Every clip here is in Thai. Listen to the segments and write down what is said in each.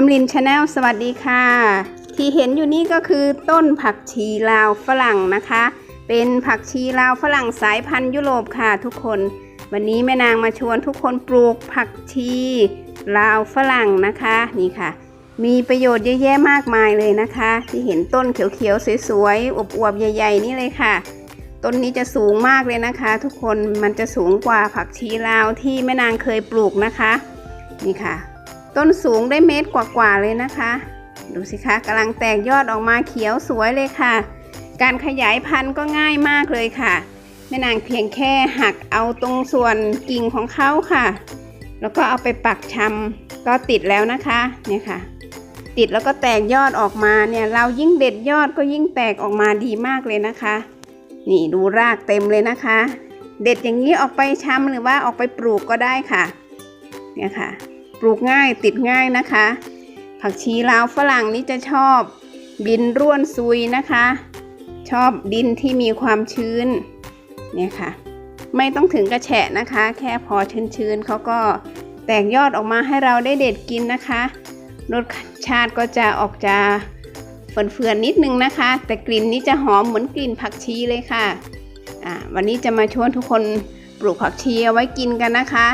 น้ำลินชาแนลสวัสดีค่ะ ที่เห็นอยู่นี่ก็คือต้นผักชีลาวฝรั่งนะคะ เป็นผักชีลาวฝรั่งสายพันธุ์ยุโรปค่ะทุกคน วันนี้แม่นางมาชวนทุกคนปลูกผักชีลาวฝรั่งนะคะนี่ค่ะ มีประโยชน์เยอะแยะมากมายเลยนะคะ ที่เห็นต้นเขียวๆสวยๆอวบๆใหญ่ ๆ นี่เลยค่ะ ต้นนี้จะสูงมากเลยนะคะ ทุกคนมันจะสูงกว่าผักชีลาวที่แม่นางเคยปลูกนะคะ นี่ค่ะ ต้นสูงได้เมตรกว่าๆเลยนะคะ ดูสิคะกำลังแตกยอดออกมาเขียวสวยเลยค่ะ การขยายพันธุ์ก็ง่ายมากเลยค่ะแม่นางเพียงแค่หักเอาตรงส่วนกิ่งของเขาค่ะ แล้วก็เอาไปปักชำก็ติดแล้วนะคะเนี่ยค่ะ ติดแล้วก็แตกยอดออกมาเนี่ยเรายิ่งเด็ดยอดก็ยิ่งแตกออกมาดีมากเลยนะคะ นี่ดูรากเต็มเลยนะคะ เด็ดอย่างนี้ออกไปชำหรือว่าออกไปปลูกก็ได้ค่ะ เนี่ยค่ะ ปลูกง่ายติดง่ายนะคะ ผักชีลาวฝรั่งนี่จะชอบดินร่วนซุยนะคะ ชอบดินที่มีความชื้นเนี่ยค่ะ ไม่ต้องถึงกระแฉะนะคะ แค่พอชื้นๆเขาก็แตกยอดออกมาให้เราได้เด็ดกินนะคะรสชาติก็จะออกจะเฟื่อนๆนิดนึงนะคะ แต่กลิ่นนี้จะหอมเหมือนกลิ่นผักชีเลยค่ะอ่าวันนี้จะมาชวนทุกคนปลูกผักชีเอาไว้กินกันนะคะ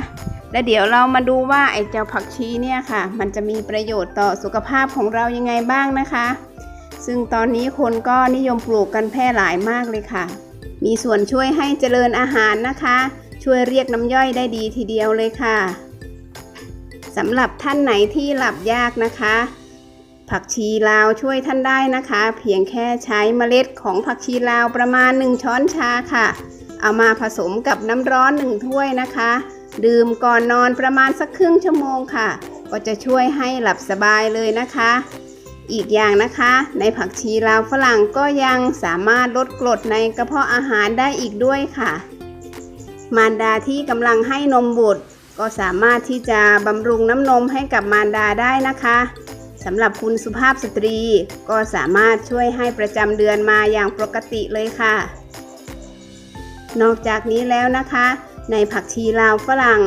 และเดี๋ยวเรามาดูว่าไอ้เจ้าผักชีเนี่ยค่ะ มันจะมีประโยชน์ต่อสุขภาพของเรายังไงบ้างนะคะ ซึ่งตอนนี้คนก็นิยมปลูกกันแพร่หลายมากเลยค่ะ มีส่วนช่วยให้เจริญอาหารนะคะ ช่วยเรียกน้ำย่อยได้ดีทีเดียวเลยค่ะสำหรับท่านไหนที่หลับยากนะคะ ผักชีลาวช่วยท่านได้นะคะ เพียงแค่ใช้เมล็ดของผักชีลาวประมาณ 1 ช้อนชาค่ะ เอามาผสมกับน้ำร้อน 1 ถ้วยนะคะ ดื่มก่อนนอนประมาณสักครึ่งชั่วโมงค่ะ ก็จะช่วยให้หลับสบายเลยนะคะ อีกอย่างนะคะ ในผักชีลาวฝรั่งก็ยังสามารถลดกรดในกระเพาะอาหารได้อีกด้วยค่ะ มารดาที่กำลังให้นมบุตร ก็สามารถที่จะบำรุงน้ำนมให้กับมารดาได้นะคะสำหรับคุณสุภาพสตรีก็สามารถช่วยให้ประจำเดือนมาอย่างปกติเลยค่ะ นอกจากนี้แล้วนะคะ ในผักชีลาวฝรั่ง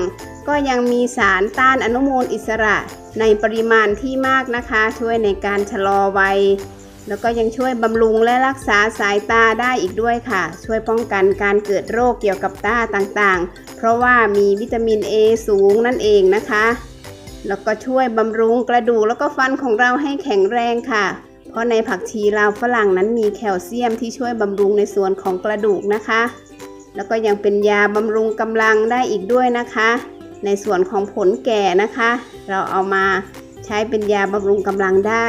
ก็ยังมีสารต้านอนุมูลอิสระในปริมาณที่มากนะคะ ช่วยในการชะลอวัย แล้วก็ยังช่วยบำรุงและรักษาสายตาได้อีกด้วยค่ะ ช่วยป้องกันการเกิดโรคเกี่ยวกับตาต่างๆ เพราะว่ามีวิตามิน A สูงนั่นเองนะคะ แล้วก็ช่วยบำรุงกระดูกแล้วก็ฟันของเราให้แข็งแรงค่ะ เพราะในผักชีลาวฝรั่งนั้นมีแคลเซียมที่ช่วยบำรุงในส่วนของกระดูกนะคะ แล้วก็ยังเป็นยาบำรุงกำลังได้อีกด้วยนะคะ ในส่วนของผลแก่นะคะ เราเอามาใช้เป็นยาบำรุงกำลังได้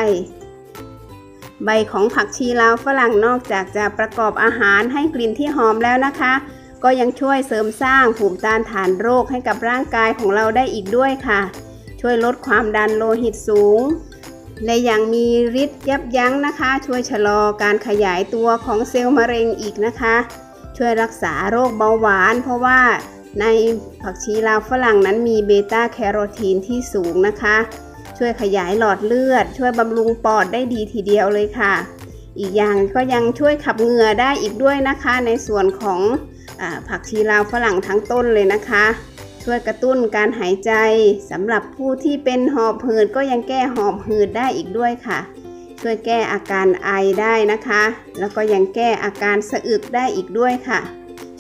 ใบของผักชีลาวฝรั่งนอกจากจะประกอบอาหารให้กลิ่นที่หอมแล้วนะคะ ก็ยังช่วยเสริมสร้างภูมิต้านทานโรคให้กับร่างกายของเราได้อีกด้วยค่ะ ช่วยลดความดันโลหิตสูงและยังมีฤทธิ์ยับยั้งนะคะ ช่วยชะลอการขยายตัวของเซลล์มะเร็งอีกนะคะ ช่วยรักษาโรคเบาหวาน เพราะว่าในผักชีลาวฝรั่งนั้นมีเบต้าแคโรทีนที่สูงนะคะ ช่วยขยายหลอดเลือด ช่วยบำรุงปอดได้ดีทีเดียวเลยค่ะ อีกอย่างก็ยังช่วยขับเหงื่อได้อีกด้วยนะคะ ในส่วนของอผักชีลาวฝรั่งทั้งต้นเลยนะคะ ช่วยกระตุ้นการหายใจสำหรับผู้ที่เป็นหอบหืดก็ยังแก้หอบหืดได้อีกด้วยค่ะ ช่วยแก้อาการไอได้นะคะ แล้วก็ยังแก้อาการสะอึกได้อีกด้วยค่ะ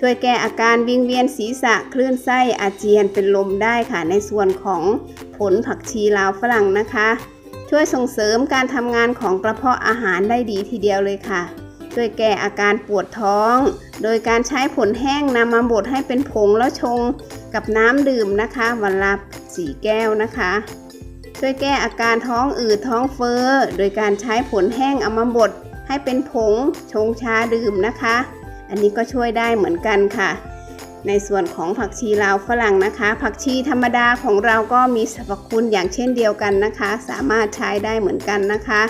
ช่วยแก้อาการวิงเวียนศีรษะคลื่นไส้อาเจียนเป็นลมได้ค่ะ ในส่วนของผลผักชีลาวฝรั่งนะคะ ช่วยส่งเสริมการทำงานของกระเพาะอาหารได้ดีทีเดียวเลยค่ะ ช่วยแก้อาการปวดท้อง โดยการใช้ผลแห้งนำมาบดให้เป็นผงแล้วชงกับน้ำดื่มนะคะ วันละสี่แก้วนะคะ ช่วยแก้อาการท้องอืดท้องเฟ้อ โดยการใช้ผลแห้งเอามาบดให้เป็นผงชงชาดื่มนะคะ อันนี้ก็ช่วยได้เหมือนกันค่ะ ในส่วนของผักชีลาวฝรั่งนะคะ ผักชีธรรมดาของเราก็มีสรรพคุณอย่างเช่นเดียวกันนะคะ สามารถใช้ได้เหมือนกันนะคะ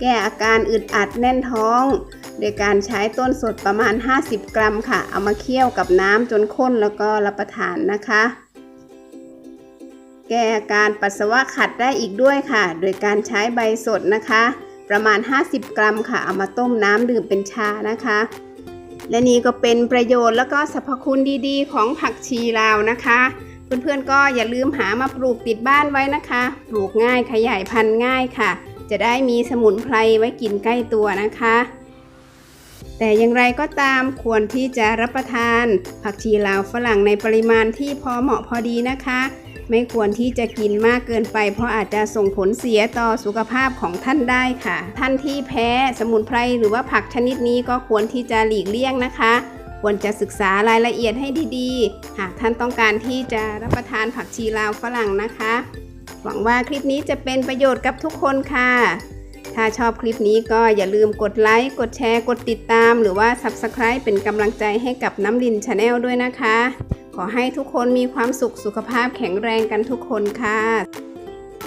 แก้อาการอึดอัดแน่นท้อง โดยการใช้ต้นสดประมาณ 50 กรัมค่ะ เอามาเคี่ยวกับน้ำจนข้นแล้วก็รับประทานนะคะ แก้อาการปัสสาวะขัดได้อีกด้วยค่ะ โดยการใช้ใบสดนะคะ ประมาณ 50 กรัมค่ะ เอามาต้มน้ำดื่มเป็นชานะคะ และนี่ก็เป็นประโยชน์แล้วก็สรรพคุณดีๆ ของผักชีลาวนะคะ เพื่อนๆก็อย่าลืมหามาปลูกติดบ้านไว้นะคะ ปลูกง่ายขยายพันธุ์ง่ายค่ะ จะได้มีสมุนไพรไว้กินใกล้ตัวนะคะแต่อย่างไรก็ตามควรที่จะรับประทาน ผักชีลาวฝรั่งในปริมาณที่พอเหมาะพอดีนะคะ ไม่ควรที่จะกินมากเกินไป เพราะอาจจะส่งผลเสียต่อสุขภาพของท่านได้ค่ะ ท่านที่แพ้สมุนไพรหรือว่าผักชนิดนี้ก็ควรที่จะหลีกเลี่ยงนะคะ ควรจะศึกษารายละเอียดให้ดีๆ หากท่านต้องการที่จะรับประทานผักชีลาวฝรั่งนะคะ หวังว่าคลิปนี้จะเป็นประโยชน์กับทุกคนค่ะ ถ้าชอบคลิปนี้ก็อย่าลืมกดไลค์ กดแชร์ กดติดตาม หรือว่า Subscribe เป็นกำลังใจให้กับน้ำลินชาแนลด้วยนะคะ ขอให้ทุกคนมีความสุขสุขภาพแข็งแรงกันทุกคนค่ะ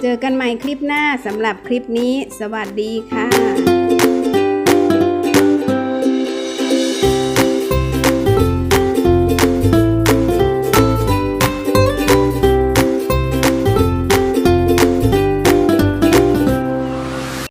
เจอกันใหม่คลิปหน้าสำหรับคลิปนี้ สวัสดีค่ะ